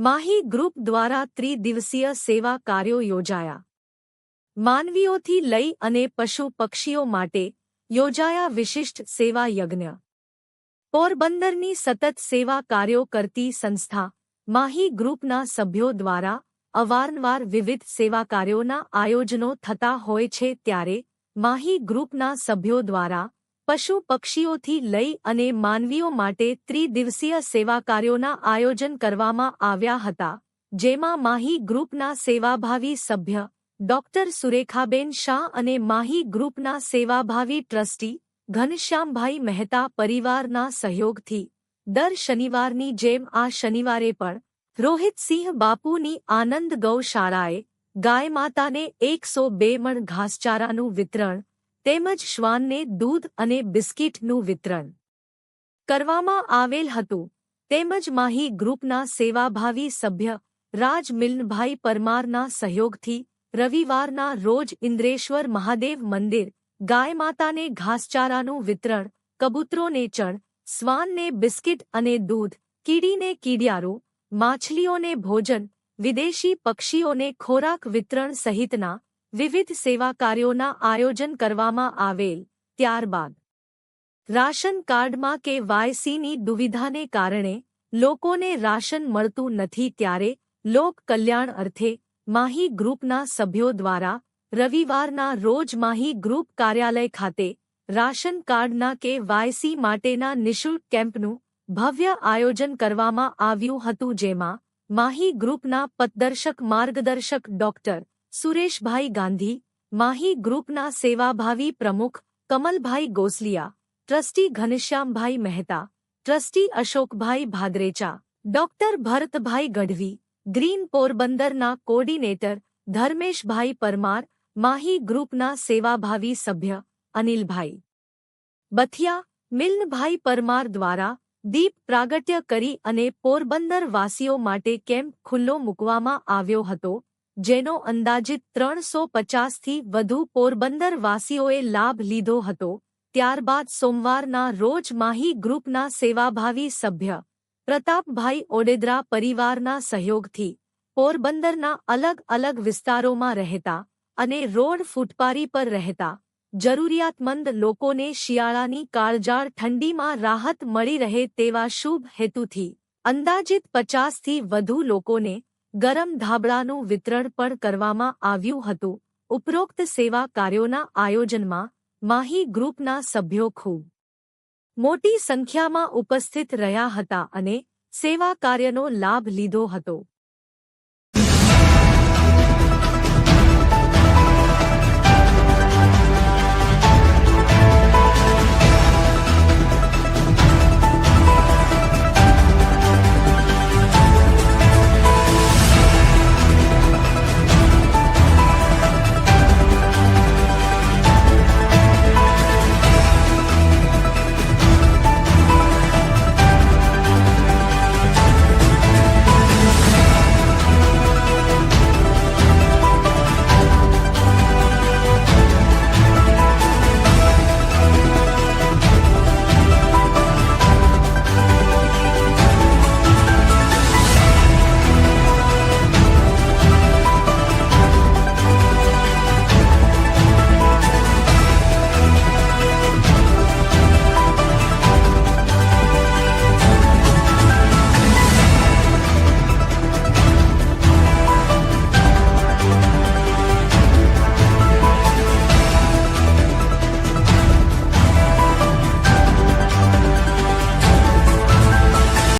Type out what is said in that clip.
Mahi group દ્વારા ત્રિદિવસીય સેવા કાર્યો યોજાયા. માનવીઓથી લઈ અને પશુ પક્ષીઓ માટે યોજાયા વિશિષ્ટ સેવા યજ્ઞ. પોરબંદરની સતત સેવા કાર્યો કરતી સંસ્થા માહી ગ્રુપના સભ્યો દ્વારા અવારનવાર વિવિધ સેવા કાર્યોના આયોજનો થતા હોય છે ત્યારે માહી ગ્રુપના સભ્યો દ્વારા પશુ પક્ષીઓથી લઈ અને માનવીઓ માટે ત્રિદિવસીય સેવા કાર્યોના આયોજન કરવામાં આવ્યા હતા, જેમાં માહી ગ્રુપના સેવાભાવી સભ્ય, ડોક્ટર સુરેખાબેન શાહ અને માહી ગ્રુપના સેવાભાવી ટ્રસ્ટી, ઘનશ્યામભાઈ મહેતા પરિવારના સહયોગથી, દર શનિવારની જેમ આ શનિવારે પણ, રોહિતસિંહ બાપુની આનંદ ગૌશાળાએ, ગાય માતાને એકસો બે મણ ઘાસચારાનું વિતરણ તેમજ શ્વાનને દૂધ અને બિસ્કિટનું વિતરણ કરવામાં આવેલ હતું. તેમજ માહી ગ્રુપના સેવાભાવી સભ્ય રાજ મિલનભાઈ પરમારના સહયોગથી રવિવારના રોજ ઇન્દ્રેશ્વર મહાદેવ મંદિર ગાય માતાને ઘાસચારાનું વિતરણ, કબૂતરોને ચણ, શ્વાનને બિસ્કિટ અને દૂધ, કીડીને કીડિયારો, માછલીઓને ભોજન, વિદેશી પક્ષીઓને ખોરાક વિતરણ સહિતના વિવિધ સેવા કાર્યોના આયોજન કરવામાં આવેલ ત્યારબાદ રાશન કાર્ડમાં કે વાયસીની દુવિધાને કારણે લોકોને રાશન મળતું નથી ત્યારે લોક કલ્યાણ અર્થે માહી ગ્રુપના સભ્યો દ્વારા રવિવારના રોજ માહી ગ્રુપ કાર્યાલય ખાતે રાશન કાર્ડના કે વાયસી માટેના નિઃશુલ્ક કેમ્પનું ભવ્ય આયોજન કરવામાં આવ્યું હતું જેમાં માહી ગ્રુપના પદદર્શક, માર્ગદર્શક ડોક્ટર સુરેશભાઈ ગાંધી, માહી ગ્રુપના સેવાભાવી પ્રમુખ Kamalbhai Gosaliya, trustee Ghanshyambhai Mehta, trustee Ashokbhai Bhadrecha, doctor Bharatbhai Gadhvi, green પોરબંદરના કોર્ડિનેટર ધર્મેશભાઈ પરમાર, માહી ગ્રુપના સેવાભાવી સભ્ય અનિલભાઈ બથિયા, મિલનભાઈ પરમાર દ્વારા દીપ પ્રાગટ્ય કરી અને પોરબંદર વાસીઓ માટે કેમ્પ ખુલ્લો મૂકવામાં આવ્યો હતો. જેનો અંદાજિત ત્રણસો પચાસથી વધુ પોરબંદર વાસીઓએ લાભ લીધો હતો, ત્યારબાદ સોમવારના રોજ માહી ગ્રુપના સેવાભાવી સભ્ય, પ્રતાપભાઈ ઓડેદરા પરિવારના સહયોગથી પોરબંદરના અલગ અલગ વિસ્તારોમાં રહેતા અને રોડ ફૂટપારી પર રહેતા જરૂરિયાતમંદ લોકોને શિયાળાની કાળજાળ ઠંડીમાં રાહત મળી રહે તેવા શુભ હેતુથી અંદાજિત પચાસથી વધુ લોકોને ગરમ ધાબળાનું વિતરણ પણ કરવામાં આવ્યું હતું. ઉપરોક્ત સેવા કાર્યોના આયોજનમાં માહી ગ્રુપના સભ્યો ખૂબ મોટી સંખ્યામાં ઉપસ્થિત રહ્યા હતા અને સેવા કાર્યનો લાભ લીધો હતો.